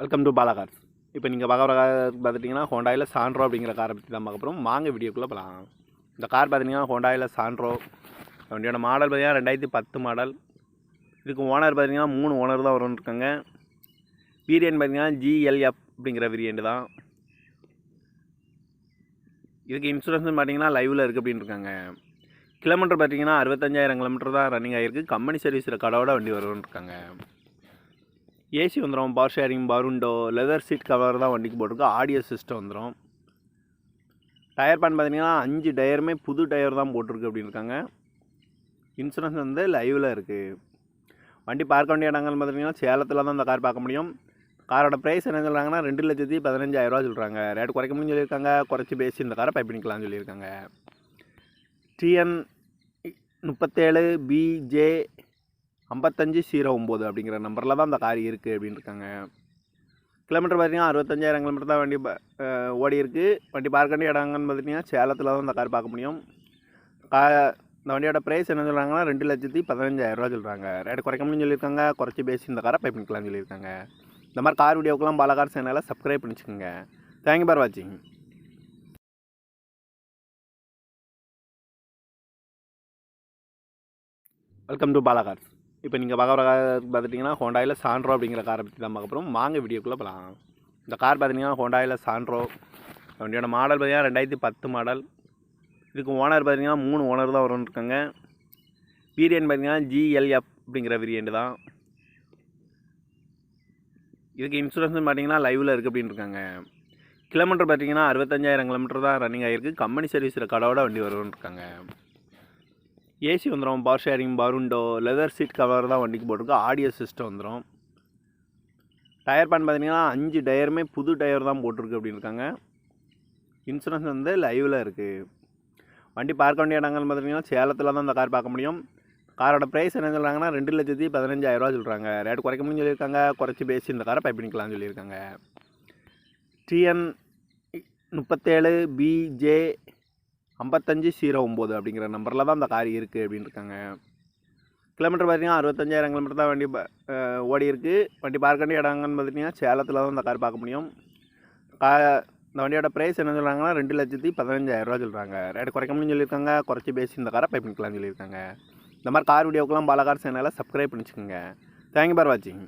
Welcome to Bala Cars இப்போ நீங்கள் பார்க்குற கார் பார்த்துட்டிங்கன்னா ஹோண்டாயில் சாண்ட்ரோ அப்படிங்கிற காரை பற்றி தான் பார்க்க போகிறோம் வாங்க வீடியோக்குள்ளே போகலாம் இந்த கார் பார்த்தீங்கன்னா ஹோண்டாயில் சாண்ட்ரோ வண்டியோட மாடல் பார்த்தீங்கன்னா ரெண்டாயிரத்தி பத்து மாடல் இதுக்கு ஓனர் பார்த்தீங்கன்னா மூணு ஓனர் தான் வரும்னு இருக்காங்க. வீரியன் பார்த்தீங்கன்னா ஜிஎல்எஃப் அப்படிங்கிற வீரியன்ட் தான். இதுக்கு இன்சூரன்ஸ் பார்த்தீங்கன்னா லைவில் இருக்குது அப்படின்னு இருக்காங்க. கிலோமீட்டர் பார்த்தீங்கன்னா அறுபத்தஞ்சாயிரம் கிலோமீட்டர் தான் ரன்னிங் ஆகிருக்கு கம்பெனி சர்வீஸில் ரெக்கார்டோட வண்டி வரும்னு இருக்காங்க. ஏசி வந்துடும் பவர் ஷேரிங் பருண்டோ லெதர் சீட் கவர் தான் வண்டிக்கு போட்டிருக்கு ஆடியோ சிஸ்டம் வந்துடும் டயர் பேன் பார்த்தீங்கன்னா அஞ்சு டயருமே புது டயர் தான் போட்டிருக்கு அப்படின்னு இருக்காங்க இன்சூரன்ஸ் வந்து லைவில் இருக்குது வண்டி பார்க்க வேண்டிய இடங்கள் பார்த்தீங்கன்னா சேலத்தில் தான் இந்த கார் பார்க்க முடியும். காரோட ப்ரைஸ் என்ன சொல்கிறாங்கன்னா ரெண்டு லட்சத்தி பதினஞ்சாயிரரூவா சொல்கிறாங்க ரேட் குறைக்க முடியும்னு சொல்லியிருக்காங்க. குறைச்சி பேசி இந்த காரை பை பண்ணிக்கலாம்னு சொல்லியிருக்காங்க. டிஎன் முப்பத்தேழு பிஜே ஐம்பத்தஞ்சு ஜீரோ ஒம்பது அப்படிங்கிற நம்பரில் தான் அந்த கார் இருக்குது அப்படின்னு இருக்காங்க. கிலோமீட்டர் பார்த்தீங்கன்னா அறுபத்தஞ்சாயிரம் கிலோமீட்டர் தான் வண்டி ஓடி இருக்குது வண்டி பார்க்க வேண்டிய இடங்கன்னு பார்த்தீங்கன்னா சேலத்தில் தான் இந்த கார் பார்க்க முடியும். கா இந்த வண்டியோட ப்ரைஸ் என்ன சொல்கிறாங்கன்னா ரெண்டு லட்சத்தி பதினஞ்சாயிரரூவா சொல்கிறாங்க ரேட் குறைக்க முடியும்னு சொல்லியிருக்காங்க. குறைச்சி பேசி இந்த காரை பை பண்ணிக்கலாம்னு சொல்லியிருக்காங்க. இந்த மாதிரி கார் வீடியோக்கெல்லாம் பாலகார் சேனலை சப்ஸ்கிரைப் பண்ணிச்சுக்கோங்க. தேங்க்யூ பார் வாட்சிங் வெல்கம் டு பாலாகார்ஸ் இப்போ நீங்கள் பார்க்குற கார் பார்த்துட்டிங்கன்னா ஹோண்டாயில் சாண்ட்ரோ அப்படிங்கிற காரை பற்றி தான் பார்க்க போகிறோம் வாங்க வீடியோக்குள்ளே போகலாம் இந்த கார் பார்த்தீங்கன்னா ஹோண்டாயில் சாண்ட்ரோ வண்டியோட மாடல் பார்த்தீங்கன்னா ரெண்டாயிரத்தி பத்து மாடல் இதுக்கு ஓனர் பார்த்தீங்கன்னா மூணு ஓனர் தான் வரும்னு இருக்காங்க. வீரியன் பார்த்தீங்கன்னா ஜிஎல்எஃப் அப்படிங்கிற வீரியன்ட் தான். இதுக்கு இன்சூரன்ஸ் பார்த்தீங்கன்னா லைவில் இருக்குது அப்படின்னு இருக்காங்க. கிலோமீட்டர் பார்த்தீங்கன்னா அறுபத்தஞ்சாயிரம் கிலோமீட்டர் தான் ரன்னிங் ஆகிருக்கு கம்பெனி சர்வீஸில் கடவோட வண்டி வரும்னு இருக்காங்க. ஏசி வந்துடும் பவர் ஷேரிங் பருண்டோ லெதர் சீட் கவர் தான் வண்டிக்கு போட்டிருக்கு ஆடியோ சிஸ்டம் வந்துடும் டயர் பேன் பார்த்தீங்கன்னா அஞ்சு டயருமே புது டயர் தான் போட்டிருக்கு அப்படின்னு இருக்காங்க இன்சூரன்ஸ் வந்து லைவில் இருக்குது வண்டி பார்க்க வேண்டிய இடங்கள் பார்த்தீங்கன்னா சேலத்தில் தான் இந்த கார் பார்க்க முடியும். காரோட ப்ரைஸ் என்ன சொல்கிறாங்கன்னா ரெண்டு லட்சத்தி பதினஞ்சாயிரரூவா சொல்கிறாங்க ரேட் குறைக்க முடியும்னு சொல்லியிருக்காங்க. குறைச்சி பேசி இந்த காரை பை பண்ணிக்கலாம்னு சொல்லியிருக்காங்க. டிஎன் முப்பத்தேழு பிஜே ஐம்பத்தஞ்சு ஜீரோ ஒம்பது அப்படிங்கிற நம்பரில் தான் அந்த கார் இருக்குது அப்படின்னு இருக்காங்க. கிலோமீட்டர் பார்த்தீங்கன்னா அறுபத்தஞ்சாயிரம் கிலோமீட்டர் தான் வண்டி ஓடி இருக்குது வண்டி பார்க்க வேண்டிய இடங்கன்னு பார்த்தீங்கன்னா சேலத்தில் தான் இந்த கார் பார்க்க முடியும். கா இந்த வண்டியோட ப்ரைஸ் என்ன சொல்கிறாங்கன்னா ரெண்டு லட்சத்தி பதினஞ்சாயிரரூவா சொல்கிறாங்க ரேட் குறைக்க முடியும்னு சொல்லியிருக்காங்க. குறைச்சி பேசி இந்த காரை பை பண்ணிக்கலாம்னு சொல்லியிருக்காங்க. இந்த மாதிரி கார் வீடியோக்கெல்லாம் பாலகார் சேனலை சப்ஸ்கிரைப் பண்ணிச்சுக்கோங்க. தேங்க்யூ பார் வாட்சிங்